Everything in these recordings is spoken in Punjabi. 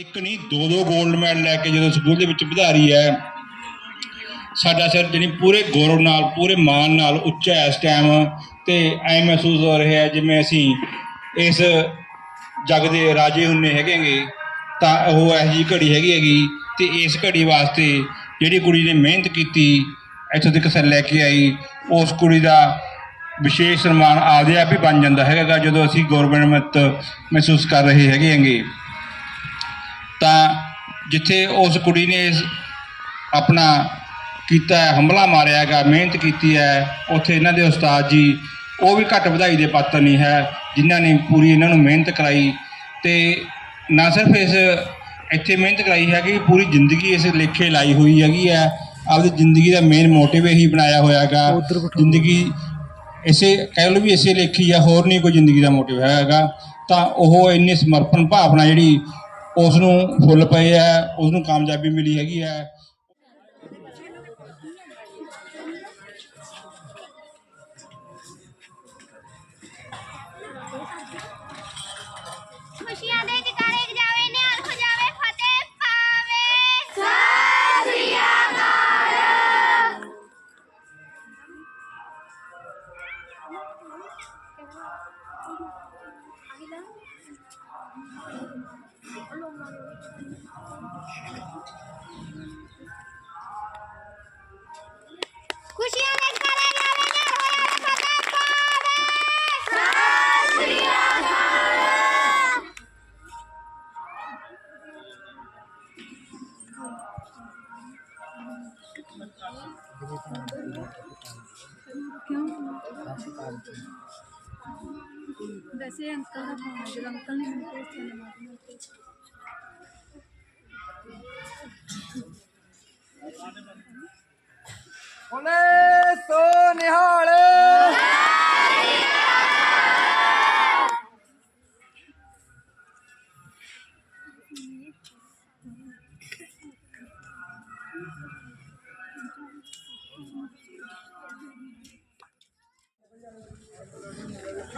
ਇੱਕ ਨਹੀਂ ਦੋ ਦੋ 골ਡ ਮੈਡਲ ਲੈ ਕੇ ਜਦੋਂ ਸਕੂਲ ਦੇ ਵਿੱਚ ਵਧਾਰੀ ਹੈ, ਸਾਡਾ ਸਿਰ ਜਿਹੜੀ ਪੂਰੇ ਗੌਰਵ ਨਾਲ, ਪੂਰੇ ਮਾਣ ਨਾਲ ਉੱਚਾ ਹੈ ਇਸ ਟਾਈਮ ਤੇ ਐ ਮਹਿਸੂਸ ਹੋ ਰਿਹਾ ਜਿਵੇਂ ਅਸੀਂ ਇਸ ਜਗ ਦੇ ਰਾਜੇ ਹੁੰਨੇ ਹੈਗੇਗੇ ਤਾਂ ਉਹ ਇਹੋ ਜਿਹੀ ਘੜੀ ਹੈਗੀ ਹੈਗੀ ਤੇ ਇਸ ਘੜੀ ਵਾਸਤੇ ਜਿਹੜੀ ਕੁੜੀ ਨੇ ਮਿਹਨਤ ਕੀਤੀ, ਇੱਥੋਂ ਤੱਕ ਸਰ ਲੈ ਕੇ ਆਈ, ਉਸ ਕੁੜੀ ਦਾ ਵਿਸ਼ੇਸ਼ ਸਨਮਾਨ ਆਪਦੇ ਆਪ ਹੀ ਬਣ ਜਾਂਦਾ ਹੈਗਾ ਜਦੋਂ ਅਸੀਂ ਗੌਰਵਮੈਂਟ ਮਹਿਸੂਸ ਕਰ ਰਹੇ ਹੈਗੇ ਹੈਗੇ। ਤਾਂ ਜਿੱਥੇ ਉਸ ਕੁੜੀ ਨੇ ਆਪਣਾ ਕੀਤਾ ਹੈ, ਹੰਭਲਾ ਮਾਰਿਆ ਹੈਗਾ ਮਿਹਨਤ ਕੀਤੀ ਹੈ ਉੱਥੇ ਇਹਨਾਂ ਦੇ ਉਸਤਾਦ ਜੀ ਉਹ ਵੀ ਘੱਟ ਵਧਾਈ ਦੇ ਪਾਤਰ ਨਹੀਂ ਹੈ ਜਿਨ੍ਹਾਂ ਨੇ ਪੂਰੀ ਇਹਨਾਂ ਨੂੰ ਮਿਹਨਤ ਕਰਾਈ ਤੇ ਨਾ ਸਿਰਫ ਇਸ ਇੱਥੇ ਮਿਹਨਤ ਕਰਾਈ ਹੈਗੀ ਪੂਰੀ ਜ਼ਿੰਦਗੀ ਇਸ ਲੇਖੇ ਲਾਈ ਹੋਈ ਹੈਗੀ ਹੈ ਆਪਦੀ ਜ਼ਿੰਦਗੀ ਦਾ ਮੇਨ ਮੋਟਿਵ ਇਹੀ ਬਣਾਇਆ ਹੋਇਆ ਹੈਗਾ ਜ਼ਿੰਦਗੀ ਇਸੇ ਕਹਿ ਲਓ ਵੀ ਇਸੇ ਲੇਖੀ ਆ ਹੋਰ ਨਹੀਂ ਕੋਈ ਜ਼ਿੰਦਗੀ ਦਾ ਮੋਟਿਵ ਹੈਗਾ ਤਾਂ ਉਹ ਇੰਨੀ ਸਮਰਪਣ ਭਾਵਨਾ ਜਿਹੜੀ ਉਸ ਨੂੰ ਫੁੱਲ ਪਏ ਹੈ ਉਸ ਨੂੰ ਕਾਮਯਾਬੀ ਮਿਲੀ ਹੈਗੀ ਹੈ ਵੈਸੇ ਅੰਕਲ ਦਾ ਫੋਨ ਹੈ, ਜਦੋਂ ਅੰਕਲ ਨੇ ਮੈਨੂੰ ਭੇਜਿਆ ਨਾ ਮਾਰਨਾ ਤੇ ਸੋ ਨਿਹਾਲ!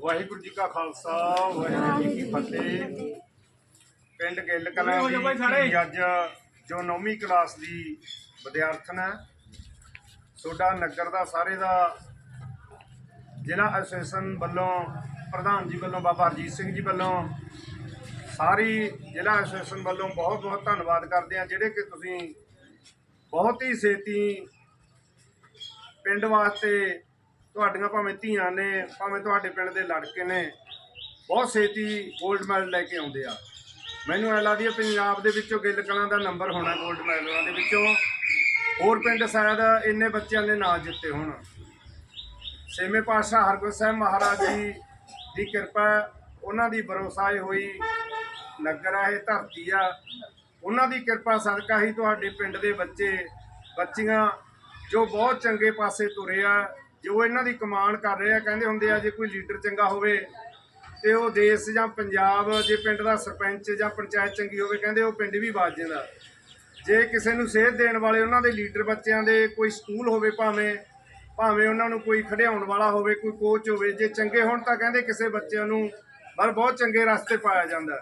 ਵਾਹਿਗੁਰੂ ਜੀ ਕਾ ਖਾਲਸਾ ਵਾਹਿਗੁਰੂ ਜੀ ਕੀ ਫਤਿਹ। ਪਿੰਡ ਗਿੱਲ ਕਲਾਂ ਦੀ ਅੱਜ ਜੋ 9ਵੀਂ ਕਲਾਸ ਦੀ ਵਿਦਿਆਰਥਣ ਹੈ ਤੁਹਾਡਾ ਨਗਰ ਦਾ ਸਾਰੇ ਦਾ ਜ਼ਿਲ੍ਹਾ ਐਸੋਸੀਏਸ਼ਨ ਵੱਲੋਂ ਪ੍ਰਧਾਨ ਜੀ ਵੱਲੋਂ ਬਾਬਾ ਅਰਜੀਤ ਸਿੰਘ ਜੀ ਵੱਲੋਂ ਸਾਰੀ ਜ਼ਿਲ੍ਹਾ ਐਸੋਸੀਏਸ਼ਨ ਵੱਲੋਂ ਬਹੁਤ ਬਹੁਤ ਧੰਨਵਾਦ ਕਰਦੇ ਆ ਜਿਹੜੇ ਕਿ ਤੁਸੀਂ ਬਹੁਤ ਹੀ ਛੇਤੀ ਪਿੰਡ ਵਾਸਤੇ ਤੁਹਾਡੀਆਂ ਭਾਵੇਂ ਧੀਆਂ ਨੇ, ਭਾਵੇਂ ਤੁਹਾਡੇ ਪਿੰਡ ਦੇ ਲੜਕੇ ਨੇ, ਬਹੁਤ ਛੇਤੀ 골ਡ ਮੈਡਲ ਲੈ ਕੇ ਆਉਂਦੇ ਆ। ਮੈਨੂੰ ਐ ਲੱਗਦੀ ਹੈ ਪੰਜਾਬ ਦੇ ਵਿੱਚੋਂ ਗਿੱਲ ਕਲਾਂ ਦਾ ਨੰਬਰ ਹੋਣਾ 골ਡ ਮੈਡਲਾਂ ਦੇ ਵਿੱਚੋਂ। ਹੋਰ ਪਿੰਡ ਸ਼ਾਇਦ ਇੰਨੇ ਬੱਚਿਆਂ ਨੇ ਨਾਂ ਜਿੱਤੇ ਹੋਣ। ਛੇਵੇਂ ਪਾਤਸ਼ਾਹ ਹਰਗੋਬਿੰਦ ਸਾਹਿਬ ਮਹਾਰਾਜ ਜੀ ਦੀ ਕਿਰਪਾ, ਉਹਨਾਂ ਦੀ ਭਰੋਸਾਏ ਹੋਈ, ਨਗਰ ਹੈ ਇਹ, ਧਰਤੀ ਆ। ਉਹਨਾਂ ਦੀ ਕਿਰਪਾ ਸਦਕਾ ਹੀ ਤੁਹਾਡੇ ਪਿੰਡ ਦੇ ਬੱਚੇ, ਬੱਚੀਆਂ ਜੋ ਬਹੁਤ ਚੰਗੇ ਪਾਸੇ ਤੁਰੇ ਆ, ਜੋ ਇਹਨਾਂ ਦੀ ਕਮਾਂਡ ਕਰ ਰਹੇ ਆ, ਕਹਿੰਦੇ ਹੁੰਦੇ ਆ ਜੇ ਕੋਈ ਲੀਡਰ ਚੰਗਾ ਹੋਵੇ ਤੇ ਉਹ ਦੇਸ਼ ਜਾਂ ਪੰਜਾਬ, ਜੇ ਪਿੰਡ ਦਾ ਸਰਪੰਚ ਜਾਂ ਪੰਚਾਇਤ ਚੰਗੀ ਹੋਵੇ, ਕਹਿੰਦੇ ਉਹ ਪਿੰਡ ਵੀ ਬਾਜ ਜਾਂਦਾ। ਜੇ ਕਿਸੇ ਨੂੰ ਸੇਧ ਦੇਣ ਵਾਲੇ ਉਹਨਾਂ ਦੇ ਲੀਡਰ ਬੱਚਿਆਂ ਦੇ ਕੋਈ ਸਕੂਲ ਹੋਵੇ ਭਾਵੇਂ ਭਾਵੇਂ ਉਹਨਾਂ ਨੂੰ ਕੋਈ ਖਿਡਾਉਣ ਵਾਲਾ ਹੋਵੇ, ਕੋਈ ਕੋਚ ਹੋਵੇ, ਜੇ ਚੰਗੇ ਹੋਣ ਤਾਂ ਕਹਿੰਦੇ ਕਿਸੇ ਬੱਚਿਆਂ ਨੂੰ ਪਰ ਬਹੁਤ ਚੰਗੇ ਰਸਤੇ ਪਾਇਆ ਜਾਂਦਾ।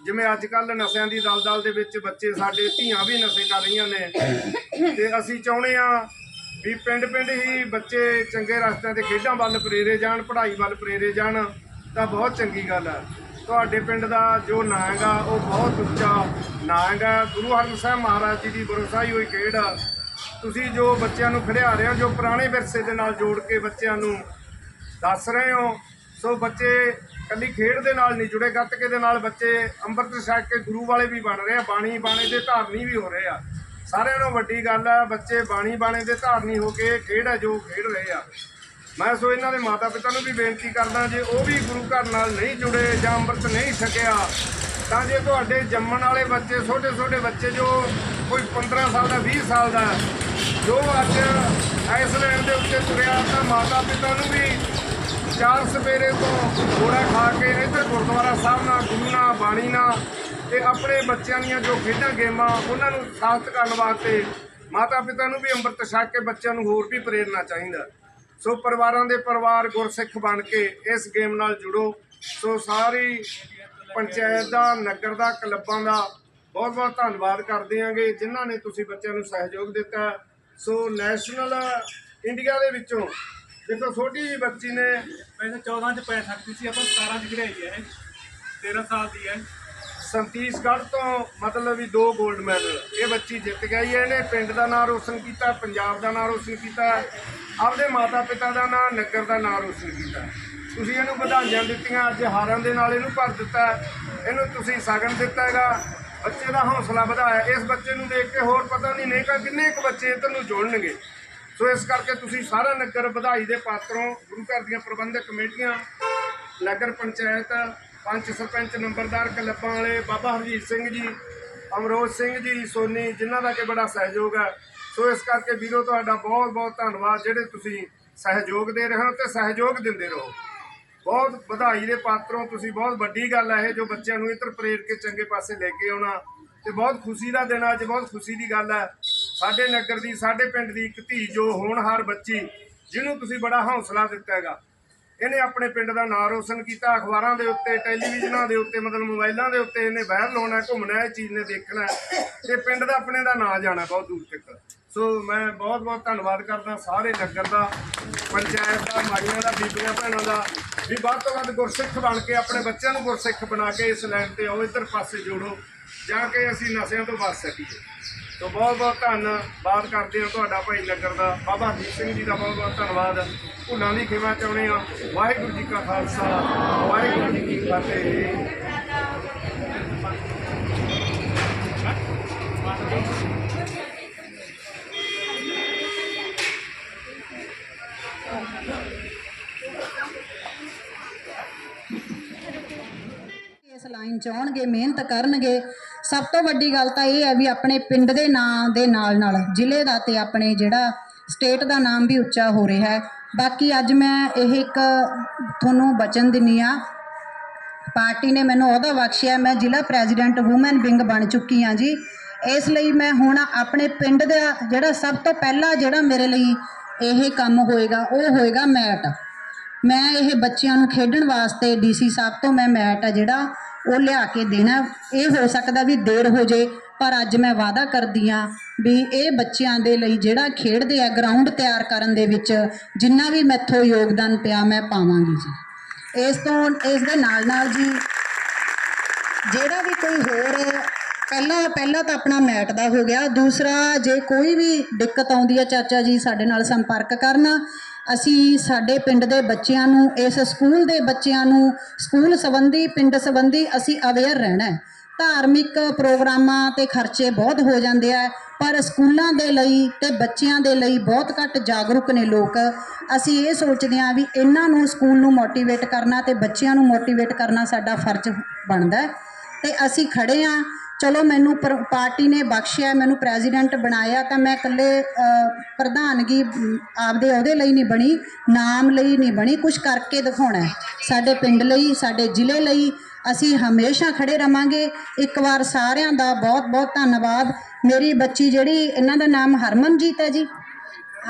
ਜਿਵੇਂ ਅੱਜ ਕੱਲ ਨਸ਼ਿਆਂ ਦੀ ਦਲਦਲ ਦੇ ਵਿੱਚ ਬੱਚੇ, ਸਾਡੇ ਧੀਆਂ ਵੀ ਨਸ਼ੇ ਕਰ ਰਹੀਆਂ ਨੇ ਤੇ ਅਸੀਂ ਚਾਹੁੰਦੇ ਆ ਵੀ ਪਿੰਡ ਪਿੰਡ ਹੀ ਬੱਚੇ ਚੰਗੇ ਰਸਤਿਆਂ ਤੇ ਖੇਡਾਂ ਵੱਲ ਪ੍ਰੇਰੇ ਜਾਣ, ਪੜ੍ਹਾਈ ਵੱਲ ਪ੍ਰੇਰੇ ਜਾਣ, ਤਾਂ ਬਹੁਤ ਚੰਗੀ ਗੱਲ ਹੈ ਤੁਹਾਡੇ ਪਿੰਡ ਦਾ ਜੋ ਨਾਂ ਹੈਗਾ ਉਹ ਬਹੁਤ ਉੱਚਾ ਨਾਂ ਹੈਗਾ ਗੁਰੂ ਹਰਗੋਬਿੰਦ ਸਾਹਿਬ ਮਹਾਰਾਜ ਜੀ ਦੀ ਬਰਸਾਈ ਹੋਈ ਖੇਡ ਆ। ਤੁਸੀਂ ਜੋ ਬੱਚਿਆਂ ਨੂੰ ਖਿਡਾਇਆ ਰਹੇ ਹੋ, ਜੋ ਪੁਰਾਣੇ ਵਿਰਸੇ ਦੇ ਨਾਲ ਜੋੜ ਕੇ ਬੱਚਿਆਂ ਨੂੰ ਦੱਸ ਰਹੇ ਹੋ, ਸੋ ਬੱਚੇ ਕੱਲੀ ਖੇਡ ਦੇ ਨਾਲ ਨਹੀਂ ਜੁੜੇ, ਗੱਤਕੇ ਦੇ ਨਾਲ ਬੱਚੇ ਅੰਮ੍ਰਿਤ ਛਕ ਕੇ ਗੁਰੂ ਵਾਲੇ ਵੀ ਬਣ ਰਹੇ ਆ, ਬਾਣੀ ਬਾਣੇ ਦੇ ਧਾਰਨੀ ਵੀ ਹੋ ਰਹੇ ਆ। ਸਾਰਿਆਂ ਨੂੰ ਵੱਡੀ ਗੱਲ ਆ, ਬੱਚੇ ਬਾਣੀ ਬਾਣੇ ਦੇ ਧਾਰਨੀ ਹੋ ਕੇ ਖੇਡ ਹੈ ਜੋ ਖੇਡ ਰਹੇ ਆ। ਮੈਂ ਸੋ ਇਹਨਾਂ ਦੇ ਮਾਤਾ ਪਿਤਾ ਨੂੰ ਵੀ ਬੇਨਤੀ ਕਰਦਾ, ਜੇ ਉਹ ਵੀ ਗੁਰੂ ਘਰ ਨਾਲ ਨਹੀਂ ਜੁੜੇ ਜਾਂ ਅੰਮ੍ਰਿਤ ਨਹੀਂ ਛਕਿਆ, ਤਾਂ ਜੇ ਤੁਹਾਡੇ ਜੰਮਣ ਵਾਲੇ ਬੱਚੇ ਛੋਟੇ ਛੋਟੇ ਬੱਚੇ ਜੋ ਕੋਈ 15 ਸਾਲ ਦਾ 20 ਸਾਲ ਦਾ, ਜੋ ਅੱਜ ਆਈਸਲੈਂਡ ਦੇ ਉੱਤੇ ਤੁਰਿਆ, ਤਾਂ ਮਾਤਾ ਪਿਤਾ ਨੂੰ ਵੀ ਚਾਰ ਸਵੇਰੇ ਤੋਂ ਘੋੜਾ ਖਾ ਕੇ ਇੱਧਰ ਗੁਰਦੁਆਰਾ ਸਾਹਿਬ ਨਾਲ, ਗੁਰੂ ਨਾਲ, ਬਾਣੀ ਨਾਲ ਤੇ ਆਪਣੇ ਬੱਚਿਆਂ ਦੀਆਂ ਜੋ ਖੇਡਾਂ ਗੇਮਾਂ, ਉਹਨਾਂ ਨੂੰ ਸਾਥ ਕਰਨ ਵਾਸਤੇ ਮਾਤਾ ਪਿਤਾ ਨੂੰ ਵੀ ਅੰਮ੍ਰਿਤ ਛਕ ਕੇ ਬੱਚਿਆਂ ਨੂੰ ਹੋਰ ਵੀ ਪ੍ਰੇਰਨਾ ਚਾਹੀਦਾ। ਸੋ ਪਰਿਵਾਰਾਂ ਦੇ ਪਰਿਵਾਰ ਗੁਰਸਿੱਖ ਬਣ ਕੇ ਇਸ ਗੇਮ ਨਾਲ ਜੁੜੋ। ਸੋ ਸਾਰੀ ਪੰਚਾਇਤ ਦਾ, ਨਗਰ ਦਾ, ਕਲੱਬਾਂ ਦਾ ਬਹੁਤ ਬਹੁਤ ਧੰਨਵਾਦ ਕਰਦੇ ਆਂਗੇ ਜਿਨ੍ਹਾਂ ਨੇ ਤੁਸੀਂ ਬੱਚਿਆਂ ਨੂੰ ਸਹਿਯੋਗ ਦਿੱਤਾ। ਸੋ ਨੈਸ਼ਨਲ ਇੰਡੀਆ ਦੇ ਵਿੱਚੋਂ ਦੇਖੋ ਛੋਟੀ ਜਿਹੀ ਬੱਚੀ ਨੇ ਪਹਿਲਾਂ 14 ਚ ਪੈ ਸਕਦੀ ਸੀ, ਆਪਾਂ 17 ਚ ਘੜਾਈ ਹੈ। 13 ਸਾਲ ਦੀ ਹੈ। ਸੰਤੀਸਗੜ੍ਹ ਤੋਂ ਮਤਲਬ ਵੀ ਦੋ 골ਡ ਮੈਡਲ ਇਹ ਬੱਚੀ ਜਿੱਤ ਗਈ ਹੈ, ਇਹਨੇ ਪਿੰਡ ਦਾ ਨਾਮ ਰੋਸ਼ਨ ਕੀਤਾ, ਪੰਜਾਬ ਦਾ ਨਾਮ ਰੋਸ਼ਨ ਕੀਤਾ, ਆਪਦੇ ਮਾਤਾ ਪਿਤਾ ਦਾ ਨਾਮ ਨਗਰ ਦਾ ਨਾਮ ਰੋਸ਼ਨ ਕੀਤਾ। ਤੁਸੀਂ ਇਹਨੂੰ ਵਧਾਈਆਂ ਦਿੱਤੀਆਂ, ਅੱਜ ਹਾਰਾਂ ਦੇ ਨਾਲ ਇਹਨੂੰ ਭਰ ਦਿੱਤਾ ਇਹਨੂੰ ਤੁਸੀਂ ਸ਼ਗਨ ਦਿੱਤਾ ਹੈਗਾ। ਬੱਚੇ ਦਾ ਹੌਸਲਾ ਵਧਾਇਆ। ਇਸ ਬੱਚੇ ਨੂੰ ਦੇਖ ਕੇ ਹੋਰ ਪਤਾ ਨਹੀਂ ਨੇਕਾ ਕਿੰਨੇ ਕੁ ਬੱਚੇ ਇੱਧਰ ਨੂੰ ਜੁੜਨਗੇ। ਸੋ ਇਸ ਕਰਕੇ ਤੁਸੀਂ ਸਾਰਾ ਨਗਰ ਵਧਾਈ ਦੇ ਪਾਤਰੋਂ ਗੁਰੂ ਘਰ ਦੀਆਂ ਪ੍ਰਬੰਧਕ ਕਮੇਟੀਆਂ, ਨਗਰ ਪੰਚਾਇਤ ਪੰਚ ਸਰਪੰਚ ਨੰਬਰਦਾਰ ਕਲੱਬਾਂ ਵਾਲੇ ਬਾਬਾ ਹਰਜੀਤ ਸਿੰਘ ਜੀ, ਅਮਰੋਜ ਸਿੰਘ ਜੀ, ਸੋਨੀ, ਜਿਨ੍ਹਾਂ ਦਾ ਕਿ ਬੜਾ ਸਹਿਯੋਗ ਹੈ। ਸੋ ਇਸ ਕਰਕੇ ਵੀਰੋ, ਤੁਹਾਡਾ ਬਹੁਤ ਬਹੁਤ ਧੰਨਵਾਦ, ਜਿਹੜੇ ਤੁਸੀਂ ਸਹਿਯੋਗ ਦੇ ਰਹੇ ਹੋ ਤੇ ਸਹਿਯੋਗ ਦਿੰਦੇ ਰਹੋ। ਬਹੁਤ ਵਧਾਈ ਦੇ ਪਾਤਰੋਂ ਤੁਸੀਂ ਬਹੁਤ ਵੱਡੀ ਗੱਲ ਹੈ ਇਹ, ਜੋ ਬੱਚਿਆਂ ਨੂੰ ਇੱਧਰ ਪ੍ਰੇਰ ਕੇ ਚੰਗੇ ਪਾਸੇ ਲੈ ਕੇ ਆਉਣਾ। ਤੇ ਬਹੁਤ ਖੁਸ਼ੀ ਦਾ ਦਿਨ ਅੱਜ ਬਹੁਤ ਖੁਸ਼ੀ ਦੀ ਗੱਲ ਹੈ। ਸਾਡੇ ਨਗਰ ਦੀ, ਸਾਡੇ ਪਿੰਡ ਦੀ ਇੱਕ ਧੀ ਜੋ ਹੋਣਹਾਰ ਬੱਚੀ, ਜਿਹਨੂੰ ਤੁਸੀਂ ਬੜਾ ਹੌਸਲਾ ਦਿੱਤਾ ਹੈਗਾ। ਇਹਨੇ ਆਪਣੇ ਪਿੰਡ ਦਾ ਨਾਂ ਰੋਸ਼ਨ ਕੀਤਾ, ਅਖਬਾਰਾਂ ਦੇ ਉੱਤੇ, ਟੈਲੀਵਿਜ਼ਨਾਂ ਦੇ ਉੱਤੇ, ਮਤਲਬ ਮੋਬਾਈਲਾਂ ਦੇ ਉੱਤੇ ਇਹਨੇ ਵਾਇਰਲ ਹੋਣਾ, ਘੁੰਮਣਾ, ਇਹ ਚੀਜ਼ ਨੇ ਦੇਖਣਾ, ਤੇ ਪਿੰਡ ਦਾ ਆਪਣੇ ਦਾ ਨਾਂ ਜਾਣਾ ਬਹੁਤ ਦੂਰ ਤੱਕ। ਸੋ ਮੈਂ ਬਹੁਤ ਬਹੁਤ ਧੰਨਵਾਦ ਕਰਦਾ ਸਾਰੇ ਨਗਰ ਦਾ, ਪੰਚਾਇਤ ਦਾ, ਮਾਈਆਂ ਦਾ, ਬੀਬੀਆਂ, ਭੈਣਾਂ ਦਾ, ਵੀ ਵੱਧ ਤੋਂ ਵੱਧ ਗੁਰਸਿੱਖ ਬਣ ਕੇ ਆਪਣੇ ਬੱਚਿਆਂ ਨੂੰ ਗੁਰਸਿੱਖ ਬਣਾ ਕੇ ਇਸ ਲਾਈਨ ਤੇ ਆਓ, ਇੱਧਰ ਪਾਸੇ ਜੋੜੋ, ਜਾਂ ਕਿ ਅਸੀਂ ਨਸ਼ਿਆਂ ਤੋਂ ਬਚ ਸਕੀਏ। ਸੋ ਬਹੁਤ ਬਹੁਤ ਧੰਨਵਾਦ ਕਰਦੇ ਹਾਂ ਤੁਹਾਡਾ ਭਾਈ ਨਗਰ ਦਾ। ਬਾਬਾ ਹਰਜੀਤ ਸਿੰਘ ਜੀ ਦਾ ਬਹੁਤ ਬਹੁਤ ਧੰਨਵਾਦ। ਭੁੱਲਾਂ ਦੀ ਖਿਮਾ ਚਾਹੁੰਦੇ ਹਾਂ। ਵਾਹਿਗੁਰੂ ਜੀ ਕਾ ਖਾਲਸਾ। ਵਾਹਿਗੁਰੂ ਜੀ ਕੀ ਫਤਿਹ। ਇਸ ਲਾਈਨ ਚ ਆਉਣਗੇ, ਮਿਹਨਤ ਕਰਨਗੇ। ਸਭ ਤੋਂ ਵੱਡੀ ਗੱਲ ਤਾਂ ਇਹ ਹੈ ਵੀ ਆਪਣੇ ਪਿੰਡ ਦੇ ਨਾਂ ਦੇ ਨਾਲ ਨਾਲ ਜ਼ਿਲ੍ਹੇ ਦਾ ਤੇ ਆਪਣੇ ਜਿਹੜਾ ਸਟੇਟ ਦਾ ਨਾਮ ਵੀ ਉੱਚਾ ਹੋ ਰਿਹਾ ਹੈ। ਬਾਕੀ ਅੱਜ ਮੈਂ ਇਹ ਇੱਕ ਤੁਹਾਨੂੰ ਬਚਨ ਦਿੰਨੀ ਆ। ਪਾਰਟੀ ਨੇ ਮੈਨੂੰ ਉਹਦਾ ਬਖਸ਼ਿਆ, ਮੈਂ ਜ਼ਿਲ੍ਹਾ ਪ੍ਰੈਜ਼ੀਡੈਂਟ ਔਮਨ ਵਿੰਗ ਬਣ ਚੁੱਕੀ ਹਾਂ ਜੀ। ਇਸ ਲਈ ਮੈਂ ਹੁਣ ਆਪਣੇ ਪਿੰਡ ਦਾ ਜਿਹੜਾ ਸਭ ਤੋਂ ਪਹਿਲਾ ਜਿਹੜਾ ਮੇਰੇ ਲਈ ਇਹ ਕੰਮ ਹੋਏਗਾ, ਉਹ ਹੋਏਗਾ ਮੈਟ। ਮੈਂ ਇਹ ਬੱਚਿਆਂ ਨੂੰ ਖੇਡਣ ਵਾਸਤੇ ਡੀਸੀ ਸਾਹਿਬ ਤੋਂ ਮੈਂ ਮੈਟ ਆ ਜਿਹੜਾ ਉਹ ਲਿਆ ਕੇ ਦੇਣਾ। ਇਹ ਹੋ ਸਕਦਾ ਵੀ ਦੇਰ ਹੋ ਜੇ, ਪਰ ਅੱਜ ਮੈਂ ਵਾਅਦਾ ਕਰਦੀ ਆ ਵੀ ਇਹ ਬੱਚਿਆਂ ਦੇ ਲਈ ਜਿਹੜਾ ਖੇਡਦੇ ਆ ਗਰਾਊਂਡ ਤਿਆਰ ਕਰਨ ਦੇ ਵਿੱਚ ਜਿੰਨਾ ਵੀ ਮੈਥੋਂ ਯੋਗਦਾਨ ਪਿਆ, ਮੈਂ ਪਾਵਾਂਗੀ ਜੀ। ਇਸ ਤੋਂ, ਇਸ ਦੇ ਨਾਲ ਨਾਲ ਜੀ, ਜਿਹੜਾ ਵੀ ਕੋਈ ਹੋਰ, ਪਹਿਲਾ ਪਹਿਲਾ ਤਾਂ ਆਪਣਾ ਮੈਟ ਦਾ ਹੋ ਗਿਆ। ਦੂਸਰਾ, ਜੇ ਕੋਈ ਵੀ ਦਿੱਕਤ ਆਉਂਦੀ ਹੈ ਚਾਚਾ ਜੀ ਸਾਡੇ ਨਾਲ ਸੰਪਰਕ ਕਰਨ ਅਸੀਂ ਸਾਡੇ ਪਿੰਡ ਦੇ ਬੱਚਿਆਂ ਨੂੰ, ਇਸ ਸਕੂਲ ਦੇ ਬੱਚਿਆਂ ਨੂੰ, ਸਕੂਲ ਸੰਬੰਧੀ, ਪਿੰਡ ਸੰਬੰਧੀ ਅਸੀਂ ਅਵੇਅਰ ਰਹਿਣਾ ਹੈ। ਧਾਰਮਿਕ ਪ੍ਰੋਗਰਾਮਾਂ ਤੇ ਖਰਚੇ ਬਹੁਤ ਹੋ ਜਾਂਦੇ ਆ, ਪਰ ਸਕੂਲਾਂ ਦੇ ਲਈ ਤੇ ਬੱਚਿਆਂ ਦੇ ਲਈ ਬਹੁਤ ਘੱਟ ਜਾਗਰੂਕ ਨੇ ਲੋਕ। ਅਸੀਂ ਇਹ ਸੋਚਦੇ ਹਾਂ ਵੀ ਇਹਨਾਂ ਨੂੰ ਸਕੂਲ ਨੂੰ ਮੋਟੀਵੇਟ ਕਰਨਾ ਤੇ ਬੱਚਿਆਂ ਨੂੰ ਮੋਟੀਵੇਟ ਕਰਨਾ ਸਾਡਾ ਫਰਜ਼ ਬਣਦਾ ਹੈ। ਤੇ ਅਸੀਂ ਖੜੇ ਆ ਚਲੋ ਮੈਨੂੰ ਪਰ- ਪਾਰਟੀ ਨੇ ਬਖਸ਼ਿਆ, ਮੈਨੂੰ ਪ੍ਰੈਜ਼ੀਡੈਂਟ ਬਣਾਇਆ ਤਾਂ ਮੈਂ ਇਕੱਲੇ ਪ੍ਰਧਾਨਗੀ ਆਪਦੇ ਉਹਦੇ ਲਈ ਨਹੀਂ ਬਣੀ, ਨਾਮ ਲਈ ਨਹੀਂ ਬਣੀ ਕੁਝ ਕਰਕੇ ਦਿਖਾਉਣਾ ਸਾਡੇ ਪਿੰਡ ਲਈ, ਸਾਡੇ ਜ਼ਿਲ੍ਹੇ ਲਈ ਅਸੀਂ ਹਮੇਸ਼ਾ ਖੜੇ ਰਵਾਂਗੇ। ਇੱਕ ਵਾਰ ਸਾਰਿਆਂ ਦਾ ਬਹੁਤ ਬਹੁਤ ਧੰਨਵਾਦ। ਮੇਰੀ ਬੱਚੀ ਜਿਹੜੀ, ਇਹਨਾਂ ਦਾ ਨਾਮ ਹਰਮਨਜੀਤ ਹੈ ਜੀ।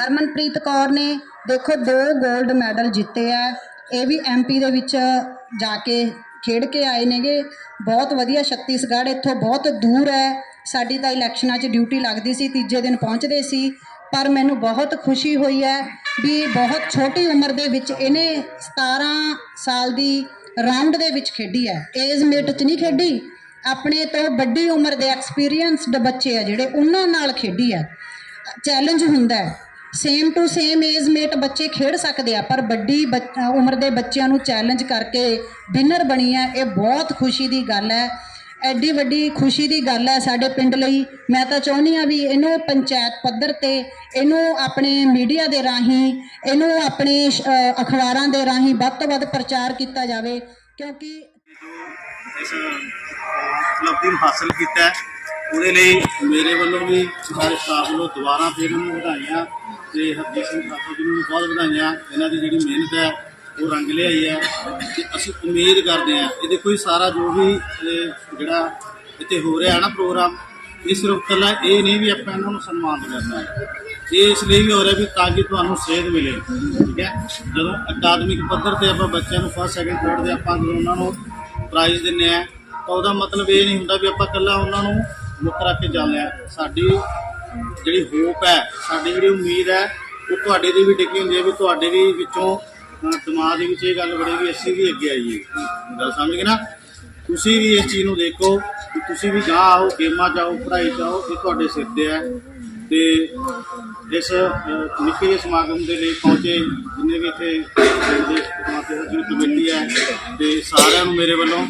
ਹਰਮਨਪ੍ਰੀਤ ਕੌਰ ਨੇ, ਦੇਖੋ ਦੋ 골ਡ ਮੈਡਲ ਜਿੱਤੇ ਆ। ਇਹ ਵੀ ਐਮਪੀ ਦੇ ਵਿੱਚ ਜਾ ਕੇ ਖੇਡ ਕੇ ਆਏ ਨੇਗੇ। ਬਹੁਤ ਵਧੀਆ ਛੱਤੀਸਗੜ੍ਹ ਇੱਥੋਂ ਬਹੁਤ ਦੂਰ ਹੈ। ਸਾਡੀ ਤਾਂ ਇਲੈਕਸ਼ਨਾਂ 'ਚ ਡਿਊਟੀ ਲੱਗਦੀ ਸੀ, ਤੀਜੇ ਦਿਨ ਪਹੁੰਚਦੇ ਸੀ। ਪਰ ਮੈਨੂੰ ਬਹੁਤ ਖੁਸ਼ੀ ਹੋਈ ਹੈ ਵੀ ਬਹੁਤ ਛੋਟੀ ਉਮਰ ਦੇ ਵਿੱਚ ਇਹਨੇ 17 ਸਾਲ ਦੀ ਰਾਉਂਡ ਦੇ ਵਿੱਚ ਖੇਡੀ ਹੈ। ਏਜ ਮੇਟ 'ਚ ਨਹੀਂ ਖੇਡੀ। ਆਪਣੇ ਤੋਂ ਵੱਡੀ ਉਮਰ ਦੇ ਐਕਸਪੀਰੀਅੰਸਡ ਬੱਚੇ ਆ ਜਿਹੜੇ, ਉਹਨਾਂ ਨਾਲ ਖੇਡੀ ਹੈ। ਚੈਲੰਜ ਹੁੰਦਾ ਹੈ। Same to same age mate ਬੱਚੇ ਖੇਡ ਸਕਦੇ ਆ, ਪਰ ਵੱਡੀ ਬੱਚ- ਉਮਰ ਦੇ ਬੱਚਿਆਂ ਨੂੰ ਚੈਲੰਜ ਕਰਕੇ ਵਿਨਰ ਬਣੀ ਹੈ ਇਹ ਬਹੁਤ ਖੁਸ਼ੀ ਦੀ ਗੱਲ ਹੈ। ਐਡੀ ਵੱਡੀ ਖੁਸ਼ੀ ਦੀ ਗੱਲ ਹੈ ਸਾਡੇ ਪਿੰਡ ਲਈ। ਮੈਂ ਤਾਂ ਚਾਹੁੰਦੀ ਆ ਵੀ ਇਹਨੂੰ ਪੰਚਾਇਤ ਪੱਧਰ ਤੇ ਇਹਨੂੰ ਆਪਣੇ ਮੀਡੀਆ ਦੇ ਰਾਹੀਂ, ਇਹਨੂੰ ਆਪਣੇ ਅਖਬਾਰਾਂ ਦੇ ਰਾਹੀਂ ਵੱਧ ਤੋਂ ਵੱਧ ਪ੍ਰਚਾਰ ਕੀਤਾ ਜਾਵੇ, ਕਿਉਂਕਿ ਇਸ ਉਪਲਬਧੀ ਹਾਸਲ ਕੀਤਾ ਹੈ। ਉਹਦੇ ਲਈ ਮੇਰੇ ਵੱਲੋਂ ਵੀ ਸਾਰੇ ਸਟਾਫ ਵੱਲੋਂ ਦੁਬਾਰਾ ਫਿਰ ਨੂੰ ਵਧਾਈਆਂ ਤੇ ਹਰਜੀਤ ਸਿੰਘ ਠਾਕੁਰ ਜੀ ਨੂੰ ਵੀ ਬਹੁਤ ਵਧਾਈਆਂ। ਇਹਨਾਂ ਦੀ ਜਿਹੜੀ ਮਿਹਨਤ ਹੈ, ਉਹ ਰੰਗ ਲਿਆਈ ਹੈ ਤੇ ਅਸੀਂ ਉਮੀਦ ਕਰਦੇ ਹਾਂ ਇਹ ਦੇਖੋ ਜੀ ਸਾਰਾ ਜੋ ਵੀ ਜਿਹੜਾ ਇੱਥੇ ਹੋ ਰਿਹਾ ਨਾ ਪ੍ਰੋਗਰਾਮ, ਇਹ ਸਿਰਫ ਇਕੱਲਾ ਇਹ ਨਹੀਂ ਵੀ ਆਪਾਂ ਇਹਨਾਂ ਨੂੰ ਸਨਮਾਨਿਤ ਕਰਨਾ ਹੈ। ਇਹ ਇਸ ਲਈ ਵੀ ਹੋ ਰਿਹਾ ਵੀ ਤਾਂ ਕਿ ਤੁਹਾਨੂੰ ਸੇਧ ਮਿਲੇ, ਠੀਕ ਹੈ? ਜਦੋਂ ਅਕਾਦਮਿਕ ਪੱਧਰ ਤੇ ਆਪਾਂ ਬੱਚਿਆਂ ਨੂੰ ਫਸਟ ਸੈਕਿੰਡ ਥਰਡ ਦੇ ਆਪਾਂ ਜਦੋਂ ਉਹਨਾਂ ਨੂੰ ਪ੍ਰਾਈਜ਼ ਦਿੰਨੇ ਆ ਤਾਂ ਉਹਦਾ ਮਤਲਬ ਇਹ ਨਹੀਂ ਹੁੰਦਾ ਵੀ ਆਪਾਂ ਇਕੱਲਾ ਉਹਨਾਂ ਨੂੰ ਮੁੱਖ ਰੱਖ ਕੇ ਚੱਲਦੇ ਆ ਸਾਡੀ ਜਿਹੜੀ ਹੋਪ ਹੈ, ਸਾਡੀ ਜਿਹੜੀ ਉਮੀਦ ਹੈ, ਉਹ ਤੁਹਾਡੇ ਦੀ ਵੀ ਟਿਕੀ ਹੁੰਦੀ ਹੈ ਵੀ ਤੁਹਾਡੇ ਵੀ ਵਿੱਚੋਂ ਦਿਮਾਗ ਦੇ ਵਿੱਚ ਇਹ ਗੱਲ ਬੜੇ ਵੀ ਅਸੀਂ ਵੀ ਅੱਗੇ ਆਈਏ। ਗੱਲ ਸਮਝ ਗਏ ਨਾ? ਤੁਸੀਂ ਵੀ ਇਸ ਚੀਜ਼ ਨੂੰ ਦੇਖੋ ਕਿ ਤੁਸੀਂ ਵੀ ਗਾਹ ਆਓ, ਗੇਮਾਂ ਜਾਓ ਪੜ੍ਹਾਈ ਜਾਓ ਇਹ ਤੁਹਾਡੇ ਸਿਰ ਤੇ ਹੈ। ਤੇ ਇਸ ਨਿੱਕੇ ਜਿਹੇ ਸਮਾਗਮ ਦੇ ਲਈ ਪਹੁੰਚੇ ਜਿੰਨੇ ਵੀ ਇੱਥੇ ਪਿੰਡ ਦੇ ਸਮਾਜਿਕ ਕਮੇਟੀ ਹੈ, ਤੇ ਸਾਰਿਆਂ ਨੂੰ ਮੇਰੇ ਵੱਲੋਂ